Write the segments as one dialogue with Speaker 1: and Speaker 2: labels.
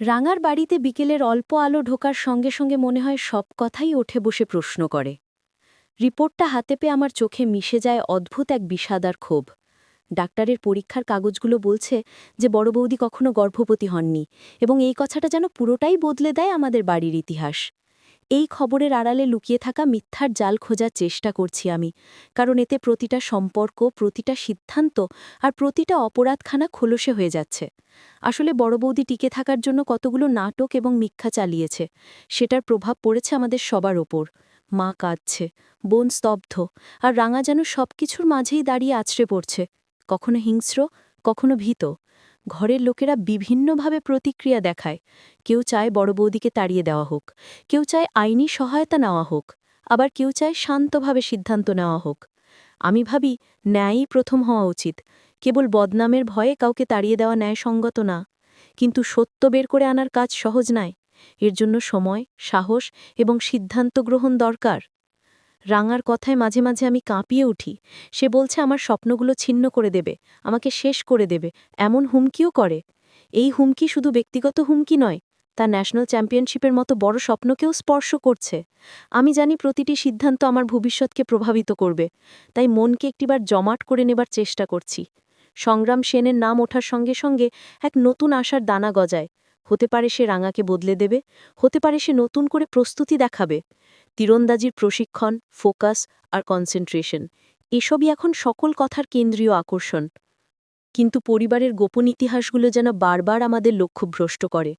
Speaker 1: রাঙার বাড়িতে বিকেলের অল্প আলো ঢোকার সঙ্গে সঙ্গে মনে হয় সব কথাই ওঠে বসে প্রশ্ন করে। রিপোর্টটা হাতে পেয়ে আমার চোখে মিশে যায় অদ্ভুত এক বিষাদার ক্ষোভ। ডাক্তারের পরীক্ষার কাগজগুলো বলছে যে বড় বৌদি কখনো গর্ভবতী হননি এবং এই কথাটা যেন পুরোটাই বদলে দেয় আমাদের বাড়ির ইতিহাস। এই খবরের আড়ালে লুকিয়ে থাকা মিথ্যার জাল খোঁজার চেষ্টা করছি আমি, কারণ এতে প্রতিটা সম্পর্ক, প্রতিটা সিদ্ধান্ত আর প্রতিটা অপরাধখানা খোলসে হয়ে যাচ্ছে। আসলে বড় বৌদি টিকে থাকার জন্য কতগুলো নাটক এবং মিথ্যা চালিয়েছে, সেটার প্রভাব পড়েছে আমাদের সবার ওপর। মা কাঁদছে, বোন স্তব্ধ, আর রাঙা যেন সবকিছুর মাঝেই দাঁড়িয়ে আছড়ে পড়ছে। কখনো হিংস্র, কখনো ভীত। ঘরের লোকেরা বিভিন্নভাবে প্রতিক্রিয়া দেখায়। কেউ চায় বড় বৌদিকে তাড়িয়ে দেওয়া হোক, কেউ চায় আইনি সহায়তা নেওয়া হোক, আবার কেউ চায় শান্তভাবে সিদ্ধান্ত নেওয়া হোক। আমি ভাবি, ন্যায়ই প্রথম হওয়া উচিত। কেবল বদনামের ভয়ে কাউকে তাড়িয়ে দেওয়া ন্যায়সঙ্গত না। কিন্তু সত্য বের করে আনার কাজ সহজ নয় এর জন্য সময়, সাহস এবং সিদ্ধান্ত গ্রহণ দরকার। রাঙার কথায় মাঝে মাঝে আমি কাঁপিয়ে উঠি। সে বলছে, আমার স্বপ্নগুলো ছিন্ন করে দেবে, আমাকে শেষ করে দেবে। এমন হুমকিও করে। এই হুমকি শুধু ব্যক্তিগত হুমকি নয়, তা ন্যাশনাল চ্যাম্পিয়নশিপের মতো বড় স্বপ্নকেও স্পর্শ করছে। আমি জানি প্রতিটি সিদ্ধান্ত আমার ভবিষ্যৎকে প্রভাবিত করবে, তাই মনকে একটিবার জমাট করে নেবার চেষ্টা করছি। সংগ্রাম সেনের নাম ওঠার সঙ্গে সঙ্গে এক নতুন আশার দানা গজায়। হতে পারে সে রাঙাকে বদলে দেবে, হতে পারে সে নতুন করে প্রস্তুতি দেখাবে। তীরন্দাজির প্রশিক্ষণ, ফোকাস আর কনসেন্ট্রেশন, এসবই এখন সকল কথার কেন্দ্রীয় আকর্ষণ। কিন্তু পরিবারের গোপন ইতিহাসগুলো যেন বারবার আমাদের লক্ষ্যভ্রষ্ট করে।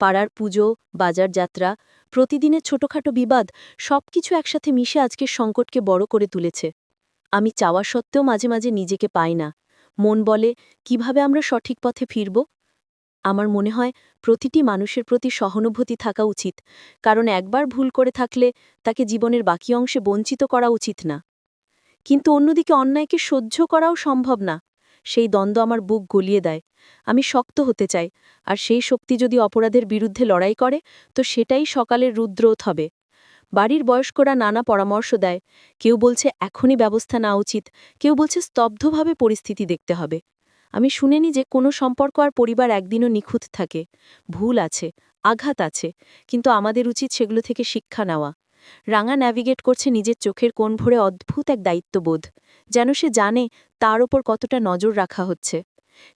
Speaker 1: পাড়ার পুজো, বাজার যাত্রা, প্রতিদিনের ছোটখাটো বিবাদ, সবকিছু একসাথে মিশে আজকের সংকটকে বড় করে তুলেছে। আমি চাওয়া সত্ত্বেও মাঝে মাঝে নিজেকে পাই না। মন বলে, কীভাবে আমরা সঠিক পথে ফিরব? আমার মনে হয় প্রতিটি মানুষের প্রতি সহানুভূতি থাকা উচিত, কারণ একবার ভুল করে থাকলে তাকে জীবনের বাকি অংশে বঞ্চিত করা উচিত না। কিন্তু অন্যদিকে অন্যায়কে সহ্য করাও সম্ভব না। সেই দ্বন্দ্ব আমার বুক গলিয়ে দেয়। আমি শক্ত হতে চাই, আর সেই শক্তি যদি অপরাধের বিরুদ্ধে লড়াই করে, তো সেটাই সকালের রুদ্রোথ হবে। বাড়ির বয়স্করা নানা পরামর্শ দেয়। কেউ বলছে, এখনই ব্যবস্থা নেওয়া উচিত। কেউ বলছে, স্তব্ধভাবে পরিস্থিতি দেখতে হবে। আমি শুনেনি যে কোনো সম্পর্ক আর পরিবার একদিনও নিখুঁত থাকে। ভুল আছে, আঘাত আছে, কিন্তু আমাদের উচিত সেগুলো থেকে শিক্ষা নেওয়া। রাঙা ন্যাভিগেট করছে নিজের চোখের কোণ ভরে অদ্ভুত এক দায়িত্ববোধ, যেন সে জানে তার ওপর কতটা নজর রাখা হচ্ছে।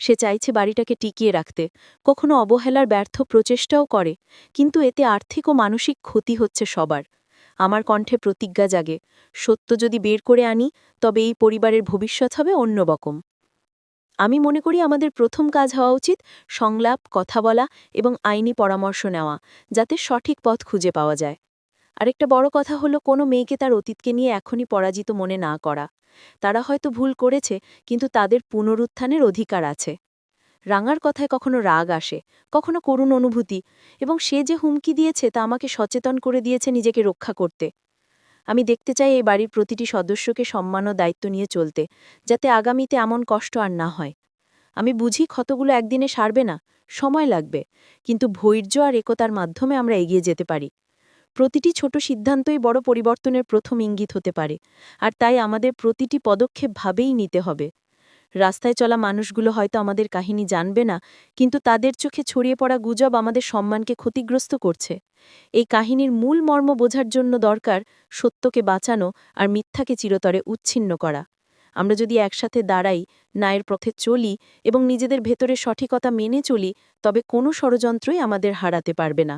Speaker 1: সে চাইছে বাড়িটাকে টিকিয়ে রাখতে, কখনো অবহেলার ব্যর্থ প্রচেষ্টাও করে, কিন্তু এতে আর্থিক ও মানসিক ক্ষতি হচ্ছে সবার। আমার কণ্ঠে প্রতিজ্ঞা জাগে, সত্য যদি বের করে আনি, তবে এই পরিবারের ভবিষ্যৎ হবে অন্যরকম। আমি মনে করি আমাদের প্রথম কাজ হওয়া উচিত সংলাপ, কথা বলা এবং আইনি পরামর্শ নেওয়া, যাতে সঠিক পথ খুঁজে পাওয়া যায়। আরেকটা বড় কথা হলো কোনো মেয়েকে তার অতীতকে নিয়ে এখনই পরাজিত মনে না করা। তারা হয়তো ভুল করেছে, কিন্তু তাদের পুনরুত্থানের অধিকার আছে। রাঙার কথায় কখনো রাগ আসে, কখনো করুণ অনুভূতি, এবং সে যে হুমকি দিয়েছে তা আমাকে সচেতন করে দিয়েছে নিজেকে রক্ষা করতে। আমি দেখতে চাই এই বাড়ির প্রতিটি সদস্যকে সম্মান ও দায়িত্ব নিয়ে চলতে, যাতে আগামীতে এমন কষ্ট আর না হয়। আমি বুঝি ক্ষতগুলো একদিনে সারবে না, সময় লাগবে, কিন্তু ধৈর্য আর একতার মাধ্যমে আমরা এগিয়ে যেতে পারি। প্রতিটি ছোট সিদ্ধান্তই বড় পরিবর্তনের প্রথম ইঙ্গিত হতে পারে, আর তাই আমাদের প্রতিটি পদক্ষেপ ভাবেই নিতে হবে। রাস্তায় চলা মানুষগুলো হয়তো আমাদের কাহিনী জানবে না, কিন্তু তাদের চোখে ছড়িয়ে পড়া গুজব আমাদের সম্মানকে ক্ষতিগ্রস্ত করছে। এই কাহিনীর মূল মর্ম বোঝার জন্য দরকার সত্যকে বাঁচানো আর মিথ্যাকে চিরতরে উচ্ছিন্ন করা। আমরা যদি একসাথে দাঁড়াই, ন্যায়ের পথে চলি এবং নিজেদের ভেতরে সঠিকতা মেনে চলি, তবে কোনো ষড়যন্ত্রই আমাদের হারাতে পারবে না।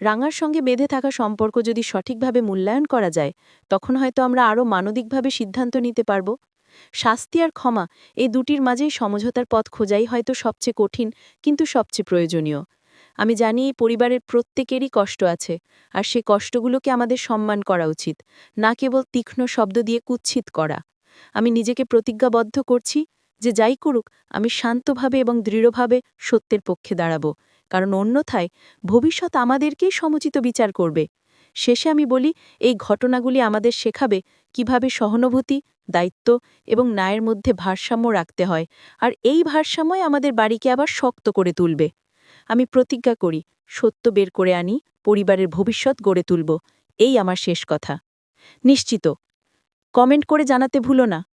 Speaker 1: রাঙার সঙ্গে বেঁধে থাকা সম্পর্ক যদি সঠিকভাবে মূল্যায়ন করা যায়, তখন হয়তো আমরা আরও মানবিকভাবে সিদ্ধান্ত নিতে পারব। শাস্তি আর ক্ষমা, এই দুটির মাঝেই সমঝোতার পথ খোঁজাই হয়তো সবচেয়ে কঠিন, কিন্তু সবচেয়ে প্রয়োজনীয়। আমি জানি এই পরিবারের প্রত্যেকেরই কষ্ট আছে, আর সে কষ্টগুলোকে আমাদের সম্মান করা উচিত, না কেবল তীক্ষ্ণ শব্দ দিয়ে কুচ্ছিত করা। আমি নিজেকে প্রতিজ্ঞাবদ্ধ করছি যে যাই করুক, আমি শান্তভাবে এবং দৃঢ়ভাবে সত্যের পক্ষে দাঁড়াব, কারণ অন্যথায় ভবিষ্যৎ আমাদেরকেই সমুচিত বিচার করবে। শেষে আমি বলি, এই ঘটনাগুলি আমাদের শেখাবে কীভাবে সহানুভূতি, দায়িত্ব এবং ন্যায়ের মধ্যে ভারসাম্য রাখতে হয়। আর এই ভারসাম্যই আমাদের বাড়িকে আবার শক্ত করে তুলবে। আমি প্রতিজ্ঞা করি, সত্য বের করে আনি, পরিবারের ভবিষ্যৎ গড়ে তুলব। এই আমার শেষ কথা। নিশ্চিত। কমেন্ট করে জানাতে ভুলো না।